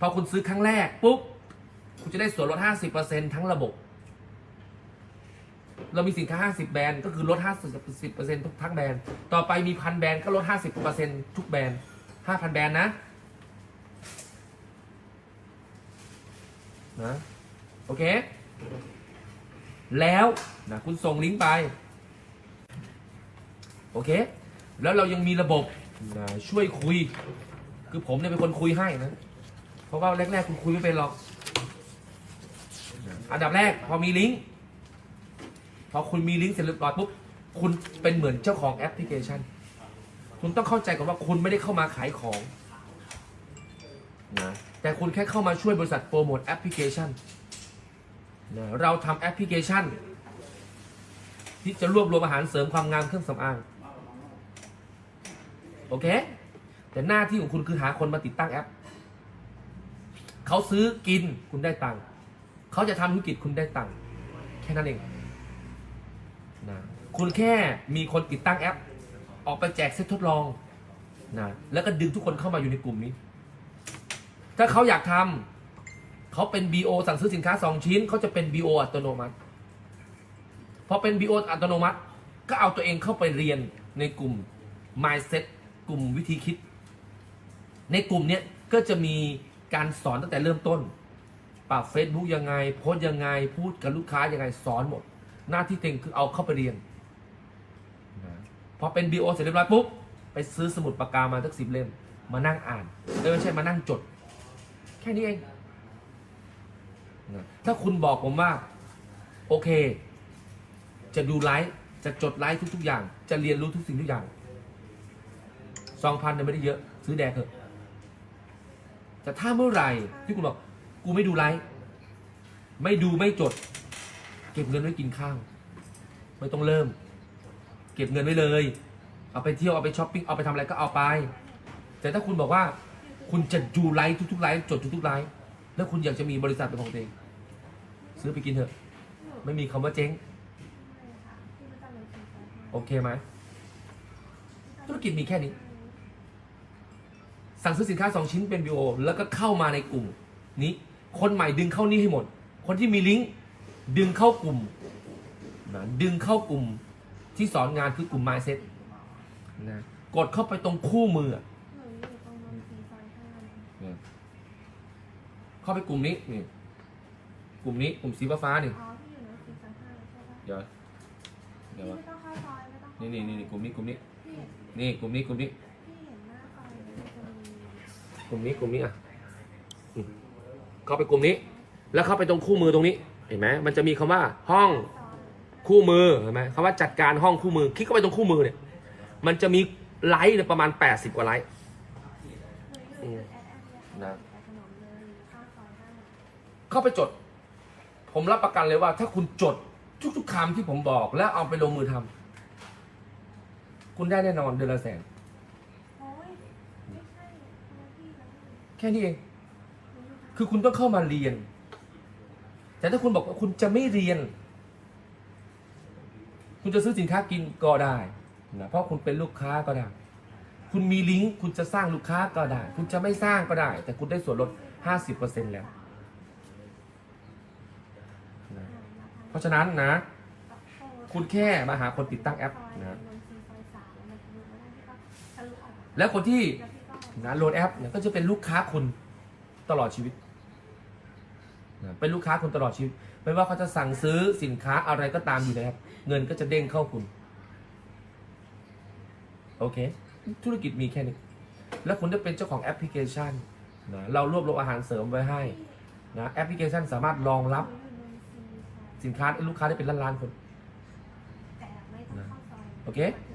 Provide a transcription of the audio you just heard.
พอคุณซื้อครั้งแรกปุ๊บคุณจะได้ส่วนลด 50%ทั้งระบบ เรามีสินค้า 50 แบรนด์ก็คือลด 50%ทุกทั้งแบรนด์ ต่อไปมีพันแบรนด์ก็ลด 50%ทุกแบรนด์ 5,000 แบรนด์นะ นะ โอเค แล้วนะคุณส่งลิงก์ไป โอเค แล้วเรายังมีระบบนะช่วยคุย คือผมเนี่ยเป็นคนคุยให้นะ ราะว่าแรกๆคุณคุยไม่เป็นหรอก อันดับแรก พอมีลิงก์พอคุณมีลิงก์เสร็จเรียบร้อยปุ๊บคุณเป็นเหมือนเจ้าของแอปพลิเคชัน คุณต้องเข้าใจก่อนว่าคุณไม่ได้เข้ามาขายของนะแต่คุณแค่เข้ามาช่วยบริษัทโปรโมทแอปพลิเคชันนะเราทำแอปพลิเคชัน ที่จะรวบรวมอาหารเสริมความงามเครื่องสำอาง โอเค แต่หน้าที่ของคุณคือหาคนมาติดตั้งแอป เขาซื้อกินคุณได้ตังค์เขาจะทำธุรกิจคุณได้ตังค์แค่นั้นเองนะคุณแค่มีคนติดตั้งแอป ออกไปแจกเซตทดลองนะแล้วก็ดึงทุกคนเข้ามาอยู่ในกลุ่มนี้ ถ้าเขาอยากทำเขาเป็น BO สั่งซื้อสินค้า 2 ชิ้นเขาจะเป็น BO อัตโนมัติพอเป็น BO อัตโนมัติ ก็เอาตัวเองเข้าไปเรียนในกลุ่ม mindset กลุ่มวิธีคิด ในกลุ่มเนี้ยก็จะมี การสอนตั้งแต่เริ่มต้น ปรับ Facebook ยังไง โพสยังไง พูดกับลูกค้ายังไงสอนหมด หน้าที่เต็งคือเอาเข้าไปเรียนนะพอเป็น BO เสร็จเรียบร้อยปุ๊บ ไปซื้อสมุดปากกามาสักสิบเล่ม มานั่งอ่านไม่ใช่มานั่งจด แค่นี้เองนะถ้าคุณบอกผมว่า โอเค จะดูไลฟ์จะจดไลฟ์ทุก ๆ อย่าง จะเรียนรู้ทุกสิ่งทุกอย่างสองพันเนี่ยไม่ได้เยอะ ซื้อแดกเถอะ แต่ถ้าเมื่อไหร่ที่คุณบอกกูไม่ดูไลฟ์ไม่ดูไม่จด เก็บเงินไว้กินข้าวไม่ต้องเริ่ม เก็บเงินไว้เลย เอาไปเที่ยวเอาไปช้อปปิ้งเอาไปทำอะไรก็เอาไป แต่ถ้าคุณบอกว่า คุณจะดูไลฟ์ทุกๆไลฟ์จดทุกๆไลฟ์แล้วคุณอยากจะมีบริษัทเป็นของตัวเอง ซื้อไปกินเถอะ ไม่มีคำว่าเจ๊งโอเคไหมธุรกิจมีแค่นี้ สั่งซื้อสินค้า 2 ชิ้นเป็น BO แล้วก็เข้ามาในกลุ่มนี้ คนใหม่ดึงเข้านี่ให้หมด คนที่มีลิงก์ดึงเข้ากลุ่มนะดึงเข้ากลุ่มที่สอนงานคือกลุ่ม mindset นะกดเข้าไปตรงคู่มืออะเนี่ยเข้าไปกลุ่มนี้นี่กลุ่มนี้กลุ่มสีฟ้าๆนี่เดี๋ยวเดี๋ยววะนี่นี่นี่นี่กลุ่มนี้กลุ่มนี้นี่กลุ่มนี้กลุ่มนี้ กลุ่มนี้กลุ่มนี้อะเข้าไปกลุ่มนี้ แล้วเข้าไปตรงคู่มือตรงนี้ เห็นไหมมันจะมีคำว่าห้องคู่มือเห็นไหมคำว่าจัดการห้องคู่มือ คลิกเข้าไปตรงคู่มือเนี่ย มันจะมีไลค์ประมาณ 80 กว่าไลค์นะเข้าไปจด ผมรับประกันเลยว่า ถ้าคุณจดทุกๆคำที่ผมบอก แล้วเอาไปลงมือทำคุณได้แน่นอนเดือนละแสน แค่นี้เอง คือคุณต้องเข้ามาเรียน แต่ถ้าคุณบอกว่าคุณจะไม่เรียน คุณจะซื้อสินค้ากินก็ได้นะเพราะคุณเป็นลูกค้าก็ได้ คุณมีลิงก์คุณจะสร้างลูกค้าก็ได้ คุณจะไม่สร้างก็ได้ แต่คุณได้ส่วนลด 50%แล้วนะเพราะฉะนั้นนะ คุณแค่มาหาคนติดตั้งแอปนะ แล้วคนที่ นะโหลดแอปเนี่ยก็จะเป็นลูกค้าคุณตลอดชีวิตนะเป็นลูกค้าคุณตลอดชีวิต ไม่ว่าเขาจะสั่งซื้อสินค้าอะไรก็ตามอยู่ในแอปเงินก็จะเด้งเข้าคุณ โอเค ธุรกิจมีแค่นี้ แล้วคุณจะเป็นเจ้าของแอปพลิเคชันนะเรารวบรวมอาหารเสริมไว้ให้นะแอปพลิเคชันสามารถรองรับ สินค้าลูกค้าได้เป็นล้านๆคน โอเคโ